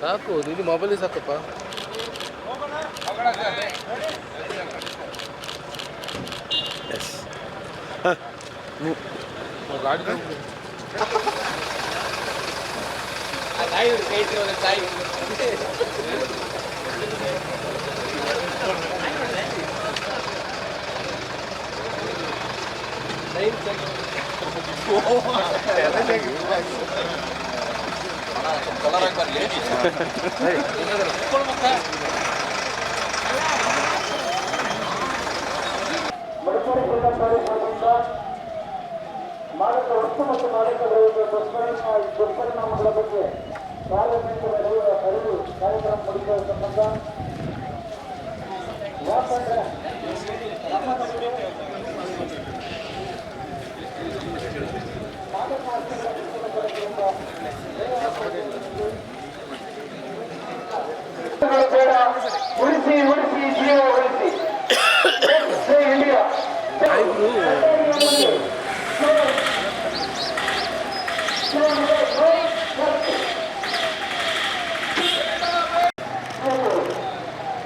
ಸಾಕು ಇದು ಮೊಬೈಲಿಗೆ ಸಾಕಪ್ಪ ಗಾಡಿ ಮಡಿಕೇರಿ ಮಾದಕ ವಸ್ತು ಮತ್ತು ಮಾದಕ ದ್ರವ್ಯಗಳ ದುಷ್ಪರಿಣಾಮ ದುಷ್ಪರಿಣಾಮಗಳ ಬಗ್ಗೆ ಸಾರ್ವಜನಿಕರ ಅರಿವು ಕಾರ್ಯಕ್ರಮ ಮುಗಿಸುವ ಸಂಬಂಧ ಯಾಕಂದ್ರೆ ನಮ್ಮ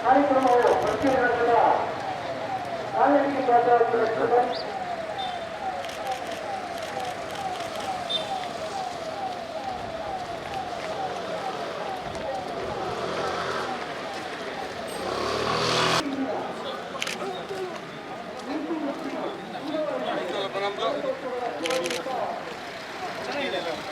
कार्यक्रम हो बच्चे का आने की बात है Thank you.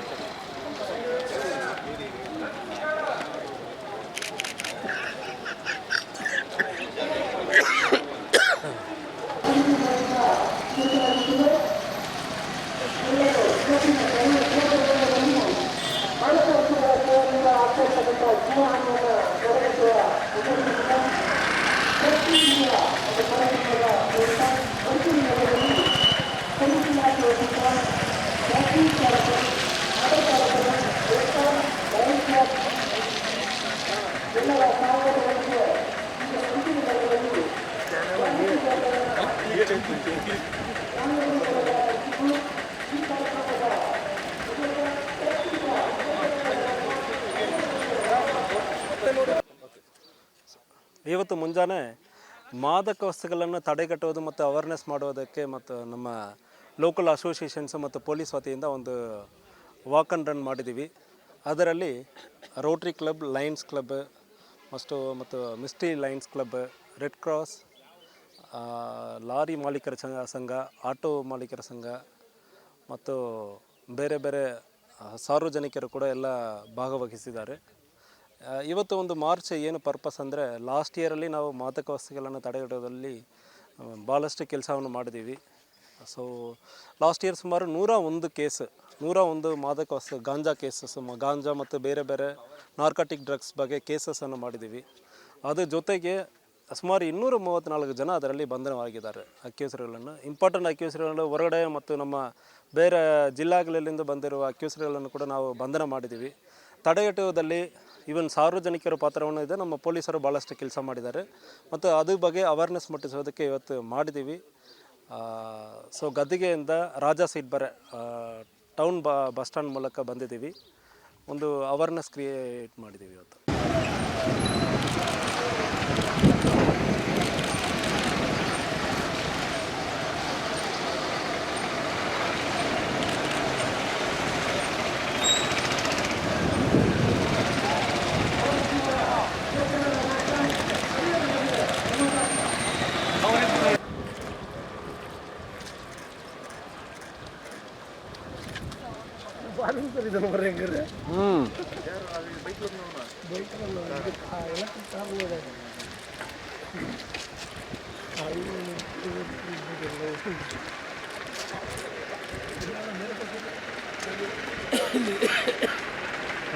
ಇವತ್ತು ಮುಂಜಾನೆ ಮಾದಕ ವಸ್ತುಗಳನ್ನು ತಡೆಗಟ್ಟುವುದು ಮತ್ತು ಅವೇರ್ನೆಸ್ ಮಾಡುವುದಕ್ಕೆ ಮತ್ತು ನಮ್ಮ ಲೋಕಲ್ ಅಸೋಸಿಯೇಷನ್ಸ್ ಮತ್ತು ಪೊಲೀಸ್ ವತಿಯಿಂದ ಒಂದು ವಾಕ್ ಆ್ಯಂಡ್ ರನ್ ಮಾಡಿದ್ದೀವಿ. ಅದರಲ್ಲಿ ರೋಟ್ರಿ ಕ್ಲಬ್ ಲಯನ್ಸ್ ಕ್ಲಬ್ ಮಸ್ಟು ಮತ್ತು Misty lions club red cross lorry ಮಾಲೀಕರ ಸಂಘ, ಆಟೋ ಮಾಲೀಕರ ಸಂಘ ಮತ್ತು ಬೇರೆ ಬೇರೆ ಸಾರ್ವಜನಿಕರು ಕೂಡ ಎಲ್ಲ ಭಾಗವಹಿಸಿದ್ದಾರೆ. ಇವತ್ತು ಒಂದು ಮಾರ್ಚ್ ಏನು ಪರ್ಪಸ್ ಅಂದರೆ ಲಾಸ್ಟ್ ಇಯರಲ್ಲಿ ನಾವು ಮಾದಕ ವಸ್ತುಗಳನ್ನು ತಡೆಗಟ್ಟೋದಲ್ಲಿ ಭಾಳಷ್ಟು ಕೆಲಸವನ್ನು ಮಾಡಿದ್ದೀವಿ. ಸೊ ಲಾಸ್ಟ್ ಇಯರ್ ಸುಮಾರು ನೂರ ಒಂದು ಕೇಸ್ ನೂರ ಒಂದು ಮಾದಕ ವಸ್ತು, ಗಾಂಜಾ ಕೇಸಸ್ ಗಾಂಜಾ ಮತ್ತು ಬೇರೆ ಬೇರೆ ನಾರ್ಕಾಟಿಕ್ ಡ್ರಗ್ಸ್ ಬಗ್ಗೆ ಕೇಸಸನ್ನು ಮಾಡಿದ್ದೀವಿ. ಅದ್ರ ಜೊತೆಗೆ ಸುಮಾರು ಇನ್ನೂರ ಮೂವತ್ತ್ನಾಲ್ಕು ಜನ ಅದರಲ್ಲಿ ಬಂಧನವಾಗಿದ್ದಾರೆ. ಅಕ್ಯೂಸರ್ಗಳನ್ನು ಇಂಪಾರ್ಟೆಂಟ್ ಅಕ್ಯೂಸರ್ಗಳು ಹೊರಗಡೆ ಮತ್ತು ನಮ್ಮ ಬೇರೆ ಜಿಲ್ಲಾಗಳಲ್ಲಿಂದ ಬಂದಿರುವ ಅಕ್ಯೂಸರ್ಗಳನ್ನು ಕೂಡ ನಾವು ಬಂಧನ ಮಾಡಿದ್ದೀವಿ. ತಡೆಗಟ್ಟುವುದಲ್ಲಿ ಈವನ್ ಸಾರ್ವಜನಿಕರ ಪಾತ್ರವನ್ನು ಇದೆ. ನಮ್ಮ ಪೊಲೀಸರು ಭಾಳಷ್ಟು ಕೆಲಸ ಮಾಡಿದ್ದಾರೆ. ಮತ್ತು ಅದ್ರ ಬಗ್ಗೆ ಅವೇರ್ನೆಸ್ ಮುಟ್ಟಿಸೋದಕ್ಕೆ ಇವತ್ತು ಮಾಡಿದ್ದೀವಿ. ಸೊ ಗದ್ದಿಗೆಯಿಂದ ರಾಜಾ ಸೀಟ್ ಬರೆ ಟೌನ್ ಬಸ್ ಸ್ಟ್ಯಾಂಡ್ ಮೂಲಕ ಬಂದಿದ್ದೀವಿ. ಒಂದು ಅವೇರ್ನೆಸ್ ಕ್ರಿಯೇಟ್ ಮಾಡಿದ್ದೀವಿ ಇವತ್ತು.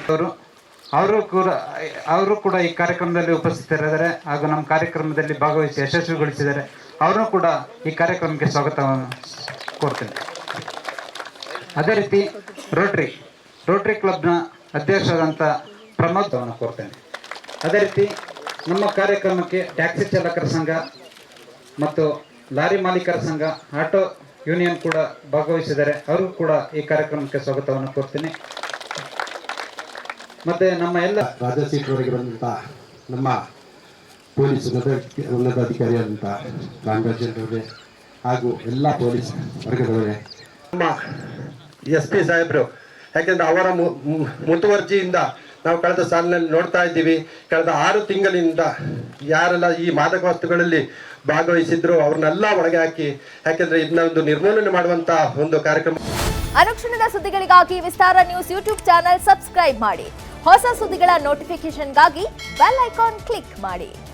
ಅವರು ಅವರು ಕೂಡ ಅವರು ಕೂಡ ಈ ಕಾರ್ಯಕ್ರಮದಲ್ಲಿ ಉಪಸ್ಥಿತರಿದ್ದಾರೆ ಹಾಗೂ ನಮ್ಮ ಕಾರ್ಯಕ್ರಮದಲ್ಲಿ ಭಾಗವಹಿಸಿ ಯಶಸ್ವಿಗೊಳಿಸಿದ್ದಾರೆ. ಅವರು ಕೂಡ ಈ ಕಾರ್ಯಕ್ರಮಕ್ಕೆ ಸ್ವಾಗತವನ್ನು ಕೋರ್ತೇನೆ. ಅದೇ ರೀತಿ ರೋಟ್ರಿ. ರೋಟ್ರಿ ಕ್ಲಬ್ನ ಅಧ್ಯಕ್ಷರಾದಂಥ ಪ್ರಮೋದವನ್ನು ಕೋರ್ತೇನೆ. ಅದೇ ರೀತಿ ನಮ್ಮ ಕಾರ್ಯಕ್ರಮಕ್ಕೆ ಟ್ಯಾಕ್ಸಿ ಚಾಲಕರ ಸಂಘ ಮತ್ತು ಲಾರಿ ಮಾಲೀಕರ ಸಂಘ ಆಟೋ ಯೂನಿಯನ್ ಕೂಡ ಭಾಗವಹಿಸಿದ್ದಾರೆ. ಅವರು ಕೂಡ ಈ ಕಾರ್ಯಕ್ರಮಕ್ಕೆ ಸ್ವಾಗತವನ್ನು ಕೋರ್ತೀನಿ. ಮತ್ತೆ ನಮ್ಮ ಎಲ್ಲ ರಾಜಾ ಸೀಟ್ವರೆಗೆ ಬಂದಂಥ ನಮ್ಮ ಪೊಲೀಸ್ ಉನ್ನತ ಉನ್ನತಾಧಿಕಾರಿಯಾದಂಥ ರಾಮರಾಜರವರೇ ಹಾಗೂ ಎಲ್ಲ ಪೊಲೀಸ್ ವರ್ಗದವರೇ ನಮ್ಮ ಎಸ್ ಪಿ ಸಾಹೇಬರು ಯಾಕೆಂದ್ರೆ ಅವರ ಮುತುವರ್ಜಿಯಿಂದ ನಾವು ಕಳೆದ ಸಾಲಿನಲ್ಲಿ ನೋಡ್ತಾ ಇದ್ದೀವಿ. ಕಳೆದ ಆರು ತಿಂಗಳಿಂದ ಯಾರೆಲ್ಲ ಈ ಮಾದಕ ವಸ್ತುಗಳಲ್ಲಿ ಭಾಗವಹಿಸಿದ್ರು ಅವ್ರನ್ನೆಲ್ಲ ಒಳಗೆ ಹಾಕಿ, ಯಾಕೆಂದ್ರೆ ಇದನ್ನ ಒಂದು ನಿರ್ಮೂಲನೆ ಮಾಡುವಂತ ಒಂದು ಕಾರ್ಯಕ್ರಮ. ಅನುಕ್ಷಣದ ಸುದ್ದಿಗಳಿಗಾಗಿ Vistara news YouTube channel subscribe ಮಾಡಿ. ಹೊಸ ಸುದ್ದಿಗಳ ನೋಟಿಫಿಕೇಶನ್ಗಾಗಿ ಬೆಲ್ ಐಕಾನ್ ಕ್ಲಿಕ್ ಮಾಡಿ.